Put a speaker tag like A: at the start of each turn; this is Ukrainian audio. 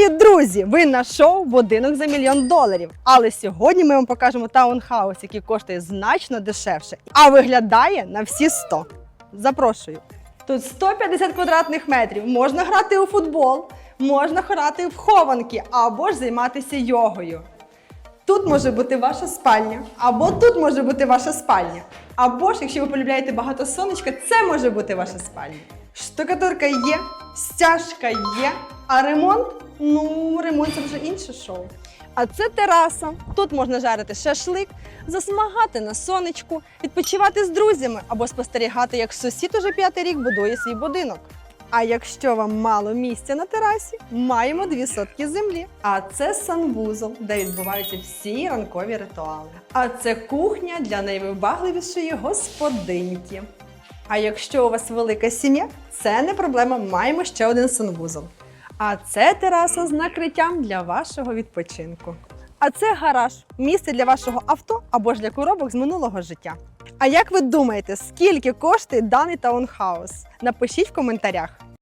A: Вітаю, друзі! Ви на шоу Будинок за мільйон доларів. Але сьогодні ми вам покажемо таунхаус, який коштує значно дешевше, а виглядає на всі 100. Запрошую. Тут 150 квадратних метрів. Можна грати у футбол, можна грати в хованки або ж займатися йогою. Тут може бути ваша спальня, або тут може бути ваша спальня. Або ж, якщо ви полюбляєте багато сонечка, це може бути ваша спальня. Штукатурка є, стяжка є, а ремонт ну, ремонт це вже інше шоу. А це тераса. Тут можна жарити шашлик, засмагати на сонечку, відпочивати з друзями або спостерігати, як сусід уже п'ятий рік будує свій будинок. А якщо вам мало місця на терасі, маємо дві сотки землі. А це санвузол, де відбуваються всі ранкові ритуали. А це кухня для найвибагливішої господиньки. А якщо у вас велика сім'я, це не проблема, маємо ще один санвузол. А це тераса з накриттям для вашого відпочинку. А це гараж місце для вашого авто або ж для коробок з минулого життя. А як ви думаєте, скільки коштує даний таунхаус? Напишіть в коментарях.